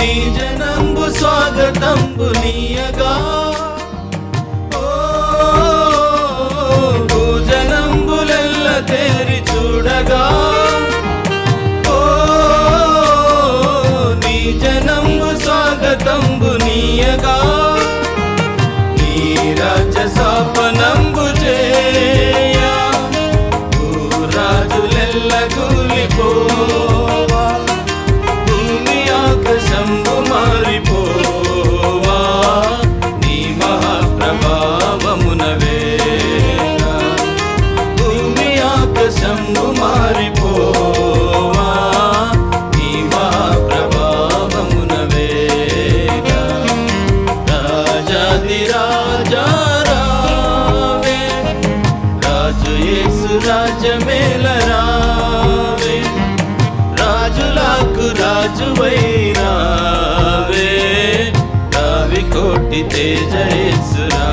నీ జనంబు స్వాగతంబు నీయగా. భూజనంబులెల్ల తేరి చూడగా. నీ జనంబు స్వాగతంబు నీయగా. నీ రాజ్య సాపనంబు చేయా. భూరాజులెల్లకు మారిపోవా? నీ మహాప్రభావమున వేళ భూమి ఆకాశము మారిపోవా? నీ మహాప్రభావమున వేళ రాజాది రాజా రావే రాజు యేసు రాజమేలరా రాజులకు రాజువైనా కొట్టితే జయేసురా.